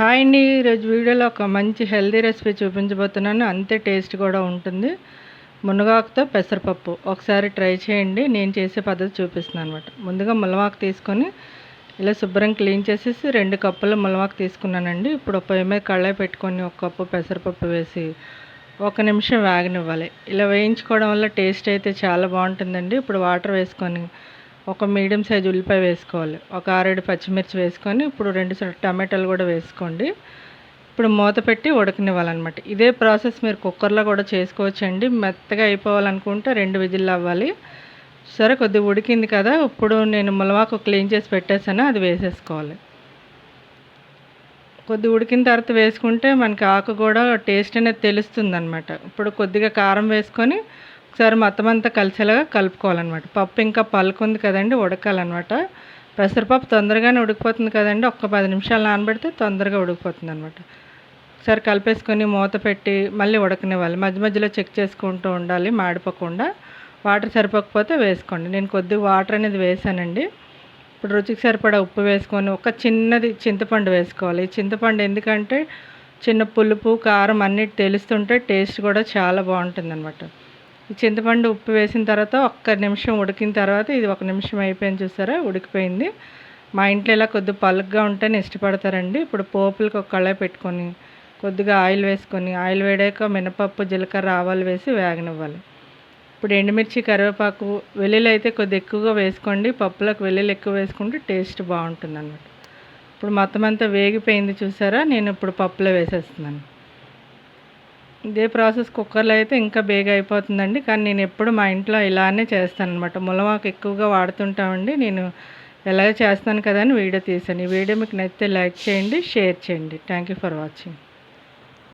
Hi అండి. ఈరోజు వీడియోలో ఒక మంచి హెల్దీ రెసిపీ చూపించబోతున్నాను. అంతే టేస్ట్ కూడా ఉంటుంది. మునగాకుతో పెసరపప్పు. ఒకసారి ట్రై చేయండి. నేను చేసే పద్ధతి చూపిస్తున్నాను అనమాట ముందుగా ములవాకు తీసుకొని ఇలా శుభ్రం క్లీన్ చేసేసి రెండు కప్పులు ములవాకు తీసుకున్నానండి. ఇప్పుడు పొయ్యి మీద కళ్ళాయి పెట్టుకొని ఒక కప్పు పెసరపప్పు వేసి ఒక నిమిషం వేగనివ్వాలి. ఇలా వేయించుకోవడం వల్ల టేస్ట్ అయితే చాలా బాగుంటుందండి. ఇప్పుడు వాటర్ వేసుకొని ఒక మీడియం సైజ్ ఉల్లిపాయ వేసుకోవాలి. ఒక ఆరేడు పచ్చిమిర్చి వేసుకొని ఇప్పుడు రెండు టమాటాలు కూడా వేసుకోండి. ఇప్పుడు మూత పెట్టి ఉడకనివ్వాలన్నమాట. ఇదే ప్రాసెస్ మీరు కుక్కర్లో కూడా చేసుకోవచ్చండి. మెత్తగా అయిపోవాలనుకుంటే రెండు విజిల్లు అవ్వాలి. సరే కొద్దిగా ఉడికింది కదా ఇప్పుడు నేను ములవాకు క్లీన్ చేసి పెట్టేసాను అది వేసేసుకోవాలి. కొద్ది ఉడికిన తర్వాత వేసుకుంటే మనకి ఆకు కూడా టేస్ట్ అనేది తెలుస్తుంది అనమాట ఇప్పుడు కొద్దిగా కారం వేసుకొని ఒకసారి మొత్తం అంతా కలిసేలాగా కలుపుకోవాలన్నమాట. పప్పు ఇంకా పలుకుంది కదండి ఉడకాలన్నమాట. పెసరపప్పు తొందరగానే ఉడికిపోతుంది కదండి ఒక్క పది నిమిషాలు నానబెడితే తొందరగా ఉడికిపోతుంది అనమాట ఒకసారి కలిపేసుకొని మూత పెట్టి మళ్ళీ ఉడకనివ్వాలి. మధ్య మధ్యలో చెక్ చేసుకుంటూ ఉండాలి మాడిపోకుండా. వాటర్ సరిపోకపోతే వేసుకోండి. నేను కొద్దిగా వాటర్ అనేది వేసానండి. ఇప్పుడు రుచికి సరిపడా ఉప్పు వేసుకొని ఒక చిన్నది చింతపండు వేసుకోవాలి. చింతపండు ఎందుకంటే చిన్న పులుపు కారం అన్నిటి తెలుస్తుంటే టేస్ట్ కూడా చాలా బాగుంటుంది అనమాట చింతపండు ఉప్పు వేసిన తర్వాత ఒక్క నిమిషం ఉడికిన తర్వాత ఇది ఒక నిమిషం అయిపోయింది చూసారా? ఉడికిపోయింది. మా ఇంట్లో ఇలా కొద్దిగా పలుగ్గా ఉంటేనే ఇష్టపడతారండి. ఇప్పుడు పోపులకు ఒక కళాయి పెట్టుకొని కొద్దిగా ఆయిల్ వేసుకొని ఆయిల్ వేడాక మినపప్పు జీలకర్ర ఆవాలు వేసి వేగనివ్వాలి. ఇప్పుడు ఎండుమిర్చి కరివేపాకు వెల్లుల్లి అయితే కొద్ది ఎక్కువగా వేసుకోండి. పప్పులకు వెల్లుల్లి ఎక్కువ వేసుకుంటే టేస్ట్ బాగుంటుంది అన్నమాట ఇప్పుడు మొత్తం అంతా వేగిపోయింది చూసారా? నేను ఇప్పుడు పప్పులో వేసేస్తున్నాను. ఇదే ప్రాసెస్ కుక్కర్లో అయితే ఇంకా బేగ అయిపోతుందండి. కానీ నేను ఎప్పుడు మా ఇంట్లో ఇలానే చేస్తాను అనమాట ములమాకు ఎక్కువగా వాడుతుంటామండి. నేను ఎలాగ చేస్తాను కదా అని వీడియో తీసాను ఈ వీడియో మీకు నచ్చితే లైక్ చేయండి షేర్ చేయండి. Thank you for watching.